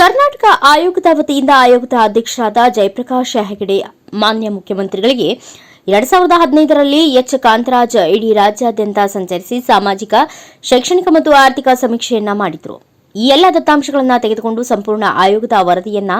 ಕರ್ನಾಟಕ ಆಯೋಗದ ವತಿಯಿಂದ ಆಯೋಗದ ಅಧ್ಯಕ್ಷರಾದ ಜಯಪ್ರಕಾಶ್ ಹೆಗಡೆ ಮಾನ್ಯ ಮುಖ್ಯಮಂತ್ರಿಗಳಿಗೆ ಎರಡ್ ಸಾವಿರದ ಹದಿನೈದರಲ್ಲಿ ಎಚ್. ಕಾಂತರಾಜ್ ಇಡೀ ರಾಜ್ಯಾದ್ಯಂತ ಸಂಚರಿಸಿ ಸಾಮಾಜಿಕ, ಶೈಕ್ಷಣಿಕ ಮತ್ತು ಆರ್ಥಿಕ ಸಮೀಕ್ಷೆಯನ್ನ ಮಾಡಿದ್ರು. ಎಲ್ಲ ದತ್ತಾಂಶಗಳನ್ನು ತೆಗೆದುಕೊಂಡು ಸಂಪೂರ್ಣ ಆಯೋಗದ ವರದಿಯನ್ನ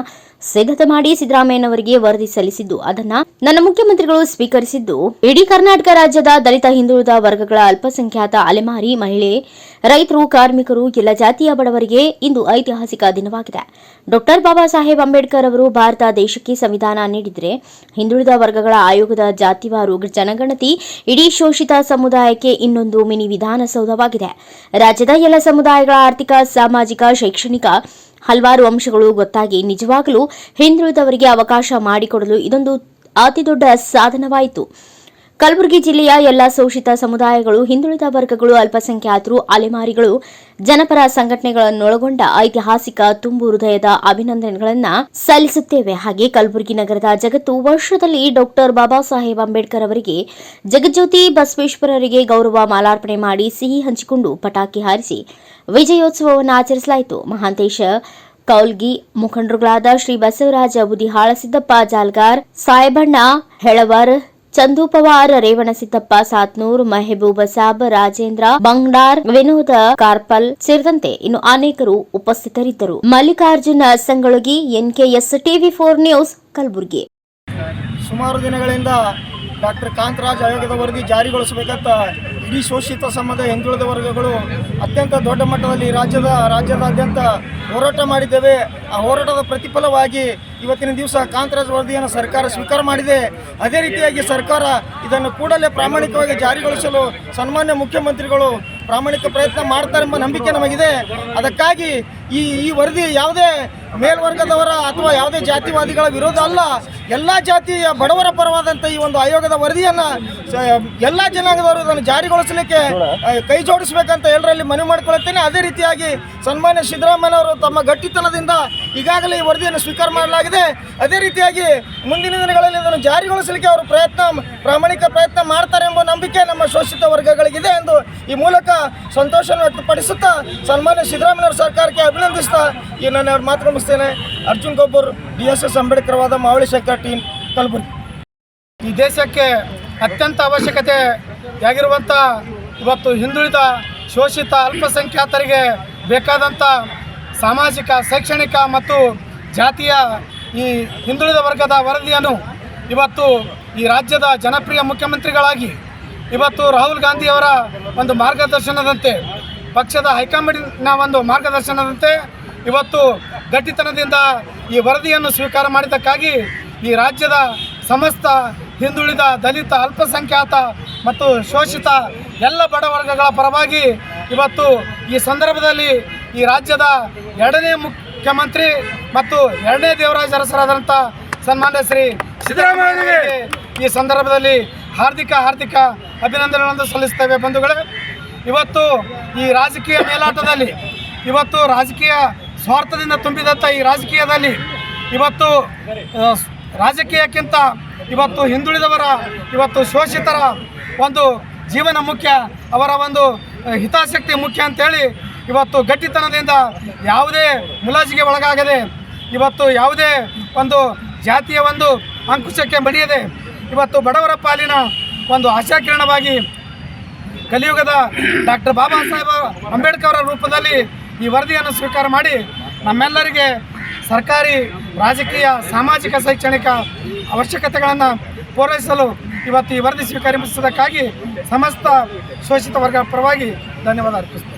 ಸಿದ್ಧತೆ ಮಾಡಿ ಸಿದ್ದರಾಮಯ್ಯನವರಿಗೆ ವರದಿ ಸಲ್ಲಿಸಿದ್ದು. ಅದನ್ನ ನನ್ನ ಮುಖ್ಯಮಂತ್ರಿಗಳು ಸ್ವೀಕರಿಸಿದ್ದು. ಇಡೀ ಕರ್ನಾಟಕ ರಾಜ್ಯದ ದಲಿತ ಹಿಂದುಳಿದ ವರ್ಗಗಳ ಅಲ್ಪಸಂಖ್ಯಾತ ಅಲೆಮಾರಿ ಮಹಿಳೆ, ರೈತರು, ಕಾರ್ಮಿಕರು, ಎಲ್ಲ ಜಾತಿಯ ಬಡವರಿಗೆ ಇಂದು ಐತಿಹಾಸಿಕ ದಿನವಾಗಿದೆ. ಡಾಕ್ಟರ್ ಬಾಬಾ ಸಾಹೇಬ್ ಅಂಬೇಡ್ಕರ್ ಅವರು ಭಾರತ ದೇಶಕ್ಕೆ ಸಂವಿಧಾನ ನೀಡಿದರೆ ಹಿಂದುಳಿದ ವರ್ಗಗಳ ಆಯೋಗದ ಜಾತಿವಾರು ಜನಗಣತಿ ಇಡೀ ಶೋಷಿತ ಸಮುದಾಯಕ್ಕೆ ಇನ್ನೊಂದು ಮಿನಿ ವಿಧಾನಸೌಧವಾಗಿದೆ. ರಾಜ್ಯದ ಎಲ್ಲ ಸಮುದಾಯಗಳ ಆರ್ಥಿಕ, ಸಾಮಾಜಿಕ ಶೈಕ್ಷಣಿಕ ಹಲವಾರು ಅಂಶಗಳು ಗೊತ್ತಾಗಿ ನಿಜವಾಗಲೂ ಹಿಂದುಳಿದವರಿಗೆ ಅವಕಾಶ ಮಾಡಿಕೊಡಲು ಇದೊಂದು ಅತಿದೊಡ್ಡ ಸಾಧನವಾಯಿತು. ಕಲಬುರಗಿ ಜಿಲ್ಲೆಯ ಎಲ್ಲ ಶೋಷಿತ ಸಮುದಾಯಗಳು, ಹಿಂದುಳಿದ ವರ್ಗಗಳು, ಅಲ್ಪಸಂಖ್ಯಾತರು, ಅಲೆಮಾರಿಗಳು, ಜನಪರ ಸಂಘಟನೆಗಳನ್ನೊಳಗೊಂಡ ಐತಿಹಾಸಿಕ ತುಂಬು ಹೃದಯದ ಅಭಿನಂದನೆಗಳನ್ನು ಸಲ್ಲಿಸುತ್ತೇವೆ. ಹಾಗೆ ಕಲಬುರಗಿ ನಗರದ ಜಗತ್ತು ವರ್ಷದಲ್ಲಿ ಡಾಕ್ಟರ್ ಬಾಬಾ ಸಾಹೇಬ್ ಅಂಬೇಡ್ಕರ್ ಅವರಿಗೆ ಜಗಜ್ಯೋತಿ ಬಸವೇಶ್ವರರಿಗೆ ಗೌರವ ಮಾಲಾರ್ಪಣೆ ಮಾಡಿ ಸಿಹಿ ಹಂಚಿಕೊಂಡು ಪಟಾಕಿ ಹಾರಿಸಿ ವಿಜಯೋತ್ಸವವನ್ನು ಆಚರಿಸಲಾಯಿತು. ಮಹಾಂತೇಶ, ಕೌಲ್ಗಿ, ಮುಖಂಡರುಗಳಾದ ಶ್ರೀ ಬಸವರಾಜ ಬುದಿಹಾಳ, ಸಿದ್ದಪ್ಪ ಜಾಲ್ಗಾರ್, ಸಾಯಬಣ್ಣ, ಹೆಳವರ್ ಚಂದು ರೇವಣ ರೇವಣಸಿದ್ದಪ್ಪ ಸಾತ್ನೂರ್, ಮೆಹಬೂಬ ಸಾಬ್, ರಾಜೇಂದ್ರ, ಬಂಗ್ಡಾರ್, ವಿನೋದ, ಕಾರ್ಪಲ್ ಸೇರಿದಂತೆ ಇನ್ನು ಅನೇಕರು ಉಪಸ್ಥಿತರಿದ್ದರು. Mallikarjuna Sangolagi NKS TV four news, Kalaburagi. ಸುಮಾರು ದಿನಗಳಿಂದ ಡಾಕ್ಟರ್ ಕಾಂತರಾಜ್ ಆಯೋಗದ ವರದಿ ಜಾರಿಗೊಳಿಸಬೇಕಂತ ಇಡೀ ಶೋಷಿತ ಸಮಾಜ ಹಿಂದುಳಿದ ವರ್ಗಗಳು ಅತ್ಯಂತ ದೊಡ್ಡ ಮಟ್ಟದಲ್ಲಿ ರಾಜ್ಯದ, ರಾಜ್ಯದಾದ್ಯಂತ ಹೋರಾಟ ಮಾಡಿದ್ದೇವೆ. ಆ ಹೋರಾಟದ ಪ್ರತಿಫಲವಾಗಿ ಇವತ್ತಿನ ದಿವಸ ಕಾಂತರಾಜ್ ವರದಿಯನ್ನು ಸರ್ಕಾರ ಸ್ವೀಕಾರ ಮಾಡಿದೆ. ಅದೇ ರೀತಿಯಾಗಿ ಸರ್ಕಾರ ಇದನ್ನು ಕೂಡಲೇ ಪ್ರಾಮಾಣಿಕವಾಗಿ ಜಾರಿಗೊಳಿಸಲು ಸನ್ಮಾನ್ಯ ಮುಖ್ಯಮಂತ್ರಿಗಳು ಪ್ರಾಮಾಣಿಕ ಪ್ರಯತ್ನ ಮಾಡ್ತಾರೆಂಬ ನಂಬಿಕೆ ನಮಗಿದೆ. ಅದಕ್ಕಾಗಿ ಈ ಈ ವರದಿ ಯಾವುದೇ ಮೇಲ್ವರ್ಗದವರ ಅಥವಾ ಯಾವುದೇ ಜಾತಿವಾದಿಗಳ ವಿರೋಧ ಅಲ್ಲ. ಎಲ್ಲ ಜಾತಿಯ ಬಡವರ ಪರವಾದಂಥ ಈ ಒಂದು ಆಯೋಗದ ವರದಿಯನ್ನು ಎಲ್ಲ ಜನಾಂಗದವರು ಇದನ್ನು ಜಾರಿಗೊಳಿಸಲಿಕ್ಕೆ ಕೈ ಜೋಡಿಸಬೇಕಂತ ಎಲ್ಲರಲ್ಲಿ ಮನವಿ ಮಾಡಿಕೊಳ್ಳುತ್ತೇನೆ ಅದೇ ರೀತಿಯಾಗಿ ಸನ್ಮಾನ್ಯ ಸಿದ್ದರಾಮಯ್ಯನವರು ತಮ್ಮ ಗಟ್ಟಿತನದಿಂದ ಈಗಾಗಲೇ ಈ ವರದಿಯನ್ನು ಸ್ವೀಕಾರ ಮಾಡಲಾಗಿದೆ. ಅದೇ ರೀತಿಯಾಗಿ ಮುಂದಿನ ದಿನಗಳಲ್ಲಿ ಇದನ್ನು ಜಾರಿಗೊಳಿಸಲಿಕ್ಕೆ ಅವರು ಪ್ರಯತ್ನ, ಪ್ರಾಮಾಣಿಕ ಪ್ರಯತ್ನ ಮಾಡ್ತಾರೆ ನಂಬಿಕೆ ನಮ್ಮ ಶೋಷಿತ ವರ್ಗಗಳಿಗಿದೆ ಎಂದು ಈ ಮೂಲಕ ಸಂತೋಷವನ್ನು ವ್ಯಕ್ತಪಡಿಸುತ್ತಾ ಸನ್ಮಾನ್ಯ ಸಿದ್ದರಾಮಯ್ಯ ಸರ್ಕಾರಕ್ಕೆ ಅಭಿನಂದಿಸ್ತಾ ಈ ನಾನು ಅವ್ರ ಮಾತು ಮುಗಿಸ್ತೇನೆ. Arjun Gobbar, D S S ಅಂಬೇಡ್ಕರ್ವಾದ Mavali Shankar team Kalaburagi. ಈ ದೇಶಕ್ಕೆ ಅತ್ಯಂತ ಅವಶ್ಯಕತೆ ಆಗಿರುವಂಥ ಇವತ್ತು ಹಿಂದುಳಿದ ಶೋಷಿತ ಅಲ್ಪಸಂಖ್ಯಾತರಿಗೆ ಬೇಕಾದಂಥ ಸಾಮಾಜಿಕ, ಶೈಕ್ಷಣಿಕ ಮತ್ತು ಜಾತಿಯ ಈ ಹಿಂದುಳಿದ ವರ್ಗದ ವರದಿಯನ್ನು ಇವತ್ತು ಈ ರಾಜ್ಯದ ಜನಪ್ರಿಯ ಮುಖ್ಯಮಂತ್ರಿಗಳಾಗಿ ಇವತ್ತು ರಾಹುಲ್ ಗಾಂಧಿಯವರ ಒಂದು ಮಾರ್ಗದರ್ಶನದಂತೆ ಪಕ್ಷದ ಹೈಕಮಾಂಡಿನ ಒಂದು ಮಾರ್ಗದರ್ಶನದಂತೆ ಇವತ್ತು ಗಟ್ಟಿತನದಿಂದ ಈ ವರದಿಯನ್ನು ಸ್ವೀಕಾರ ಮಾಡಿದ್ದಕ್ಕಾಗಿ ಈ ರಾಜ್ಯದ ಸಮಸ್ತ ಹಿಂದುಳಿದ ದಲಿತ ಅಲ್ಪಸಂಖ್ಯಾತ ಮತ್ತು ಶೋಷಿತ ಎಲ್ಲ ಬಡವರ್ಗಗಳ ಪರವಾಗಿ ಇವತ್ತು ಈ ಸಂದರ್ಭದಲ್ಲಿ ಈ ರಾಜ್ಯದ ಎರಡನೇ ಮುಖ್ಯಮಂತ್ರಿ ಮತ್ತು ಎರಡನೇ ದೇವರಾಜ ಅರಸರಾದಂಥ ಸನ್ಮಾನ್ಯ ಶ್ರೀ ಸಿದ್ದರಾಮಯ್ಯ ಈ ಸಂದರ್ಭದಲ್ಲಿ ಹಾರ್ದಿಕ ಹಾರ್ದಿಕ ಅಭಿನಂದನೆಗಳನ್ನು ಸಲ್ಲಿಸ್ತೇವೆ ಬಂಧುಗಳೇ. ಇವತ್ತು ಈ ರಾಜಕೀಯ ಮೇಲಾಟದಲ್ಲಿ, ಇವತ್ತು ರಾಜಕೀಯ ಸ್ವಾರ್ಥದಿಂದ ತುಂಬಿದಂಥ ಈ ರಾಜಕೀಯದಲ್ಲಿ, ಇವತ್ತು ರಾಜಕೀಯಕ್ಕಿಂತ ಇವತ್ತು ಹಿಂದುಳಿದವರ, ಇವತ್ತು ಶೋಷಿತರ ಒಂದು ಜೀವನ ಮುಖ್ಯ, ಅವರ ಒಂದು ಹಿತಾಸಕ್ತಿ ಮುಖ್ಯ ಅಂತೇಳಿ ಇವತ್ತು ಗಟ್ಟಿತನದಿಂದ ಯಾವುದೇ ಮುಲಾಜಿಗೆ ಒಳಗಾಗದೆ, ಇವತ್ತು ಯಾವುದೇ ಒಂದು ಜಾತಿಯ ಒಂದು ಅಂಕುಶಕ್ಕೆ ಮಣಿಯದೆ ಇವತ್ತು ಬಡವರ ಪಾಲಿನ ಒಂದು ಆಶಾಕಿರಣವಾಗಿ ಕಲಿಯುಗದ ಡಾಕ್ಟರ್ ಬಾಬಾ ಸಾಹೇಬ್ ಅಂಬೇಡ್ಕರ್ ರೂಪದಲ್ಲಿ ಈ ವರದಿಯನ್ನು ಸ್ವೀಕಾರ ಮಾಡಿ ನಮ್ಮೆಲ್ಲರಿಗೆ ಸರ್ಕಾರಿ, ರಾಜಕೀಯ, ಸಾಮಾಜಿಕ, ಶೈಕ್ಷಣಿಕ ಅವಶ್ಯಕತೆಗಳನ್ನು ಪೂರೈಸಲು ಇವತ್ತು ಈ ವರದಿ ಸ್ವೀಕರಿಸುವುದಕ್ಕಾಗಿ ಸಮಸ್ತ ಶೋಷಿತ ವರ್ಗ ಪರವಾಗಿ ಧನ್ಯವಾದ ಅರ್ಪಿಸ್ತೇನೆ.